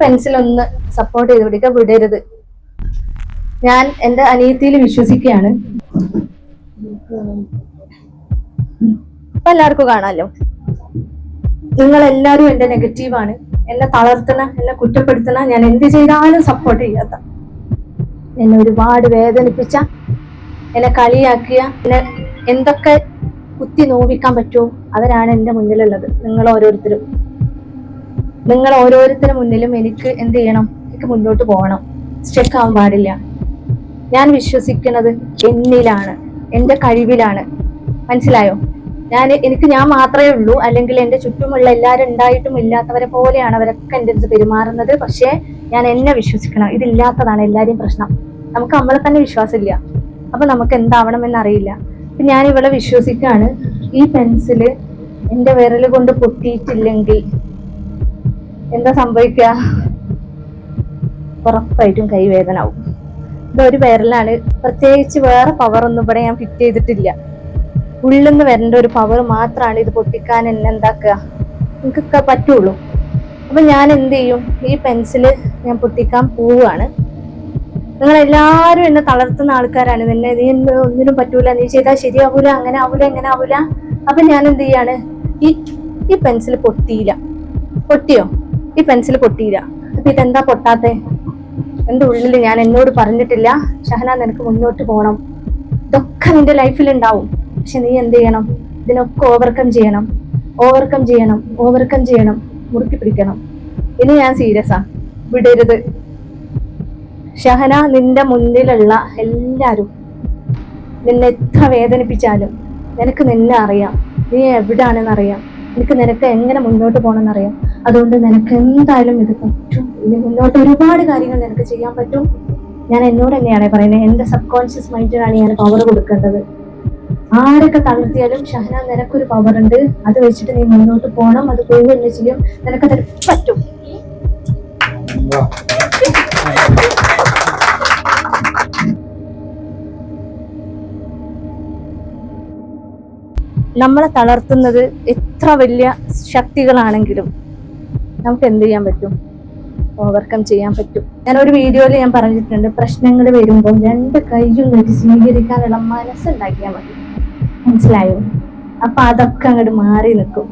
Pencil ഒന്ന് support ചെയ്ത് പിടിക്കുക വിടരുത്. ഞാൻ എന്റെ അനിയത്തിയിൽ വിശ്വസിക്കുകയാണ്. എല്ലാവർക്കും കാണാമല്ലോ നിങ്ങൾ എല്ലാരും എന്റെ നെഗറ്റീവാണ് എന്നെ തളർത്തണ എന്നെ കുറ്റപ്പെടുത്തണ ഞാൻ എന്ത് ചെയ്താലും സപ്പോർട്ട് ചെയ്യാത്ത. എന്നെ ഒരുപാട് വേദനിപ്പിച്ച എന്നെ കളിയാക്കിയ എന്നെ എന്തൊക്കെ കുത്തി നോവിക്കാൻ പറ്റുമോ അവരാണ് എന്റെ മുന്നിലുള്ളത്. നിങ്ങൾ ഓരോരുത്തരും. നിങ്ങൾ ഓരോരുത്തരുടെ മുന്നിലും എനിക്ക് എന്ത് ചെയ്യണം? എനിക്ക് മുന്നോട്ട് പോകണം. സ്റ്റെക്ക് ആവാൻ പാടില്ല. ഞാൻ വിശ്വസിക്കുന്നത് എന്നിലാണ്. എന്റെ കഴിവിലാണ്. മനസ്സിലായോ? ഞാൻ എനിക്ക് ഞാൻ മാത്രമേ ഉള്ളൂ. അല്ലെങ്കിൽ എന്റെ ചുറ്റുമുള്ള എല്ലാവരും ഉണ്ടായിട്ടും ഇല്ലാത്തവരെ പോലെയാണ് അവരൊക്കെ എന്റെ അടുത്ത് പെരുമാറുന്നത്. പക്ഷേ ഞാൻ എന്നെ വിശ്വസിക്കണം. ഇതില്ലാത്തതാണ് എല്ലാവരെയും പ്രശ്നം. നമുക്ക് നമ്മളെ തന്നെ വിശ്വാസമില്ല. അപ്പൊ നമുക്ക് എന്താവണമെന്ന് അറിയില്ല. ഞാൻ ഇവളെ വിശ്വസിക്കാണ് ഈ പെൻസിൽ എന്റെ വിരൽ കൊണ്ട് പൊട്ടിയിട്ടില്ലെങ്കിൽ എന്താ സംഭവിക്കുക ഉറപ്പായിട്ടും കൈവേദനാവും. ഒരു വിരലാണ്. പ്രത്യേകിച്ച് വേറെ പവർ ഒന്നും ഇവിടെ ഞാൻ ഫിറ്റ് ചെയ്തിട്ടില്ല. ഉള്ളിൽ നിന്ന് വരേണ്ട ഒരു പവർ മാത്രമാണ് ഇത് പൊട്ടിക്കാൻ എന്നെ എന്താക്കുക? എനിക്കൊക്കെ പറ്റുള്ളൂ. അപ്പൊ ഞാൻ എന്ത് ചെയ്യും? ഈ പെൻസിൽ ഞാൻ പൊട്ടിക്കാൻ പോവുകയാണ്. നിങ്ങൾ എല്ലാവരും എന്നെ തളർത്തുന്ന ആൾക്കാരാണ്. നിന്നെ നീ ഒന്നിനും പറ്റൂല. നീ ചെയ്താൽ ശരിയാവൂല. അങ്ങനെ ആവൂല എങ്ങനെ ആവൂല. അപ്പൊ ഞാൻ എന്ത് ചെയ്യാണ്? ഈ ഈ പെൻസിൽ പൊട്ടിയില്ല. പൊട്ടിയോ? ഈ പെൻസിൽ പൊട്ടിയില്ല. അപ്പൊ ഇതെന്താ പൊട്ടാത്തെ? എന്റെ ഉള്ളിൽ ഞാൻ എന്നോട് പറഞ്ഞിട്ടില്ല? ഷഹന നിനക്ക് മുന്നോട്ട് പോകണം ഇതൊക്കെ നിന്റെ ലൈഫിൽ ഉണ്ടാവും. പക്ഷെ നീ എന്ത് ചെയ്യണം? ഇതിനൊക്കെ ഓവർകം ചെയ്യണം. ഓവർകം ചെയ്യണം. ഓവർകം ചെയ്യണം. മുറുക്കി പിടിക്കണം. ഇനി ഞാൻ സീരിയസ് വിടരുത്. ഷഹന നിന്റെ മുന്നിലുള്ള എല്ലാരും നിന്നെ എത്ര വേദനിപ്പിച്ചാലും നിനക്ക് നിന്നെ അറിയാം. നീ എവിടാണെന്ന് അറിയാം എനിക്ക് നിനക്ക് എങ്ങനെ മുന്നോട്ട് പോകണമെന്ന് അറിയാം അതുകൊണ്ട് നിനക്ക് എന്തായാലും ഇത് പറ്റും. ഇനി മുന്നോട്ട് ഒരുപാട് കാര്യങ്ങൾ നിനക്ക് ചെയ്യാൻ പറ്റും. ഞാൻ എന്നോട് തന്നെയാണ് പറയുന്നത് എന്റെ സബ് കോൺഷ്യസ് മൈൻഡിനാണ് ഞാൻ പവർ കൊടുക്കേണ്ടത്. ആരൊക്കെ തളർത്തിയാലും ഷഹന നിനക്കൊരു പവർ ഉണ്ട്. അത് വെച്ചിട്ട് നീ മുന്നോട്ട് പോകണം അത് പോവുകയല്ലേ ചെയ്യും. നിനക്കത് പറ്റും. നമ്മളെ തളർത്തുന്നത് എത്ര വലിയ ശക്തികളാണെങ്കിലും നമുക്ക് എന്ത് ചെയ്യാൻ പറ്റും? ഓവർകം ചെയ്യാൻ പറ്റും. ഞാൻ ഒരു വീഡിയോയിൽ ഞാൻ പറഞ്ഞിട്ടുണ്ട് പ്രശ്നങ്ങൾ വരുമ്പോൾ രണ്ട് കൈയും നീട്ടി സ്വീകരിക്കാനുള്ള മനസ്സുണ്ടാക്കിയാൽ മതി. മനസ്സിലായോ? അപ്പൊ അതൊക്കെ അങ്ങോട്ട് മാറി നിൽക്കും.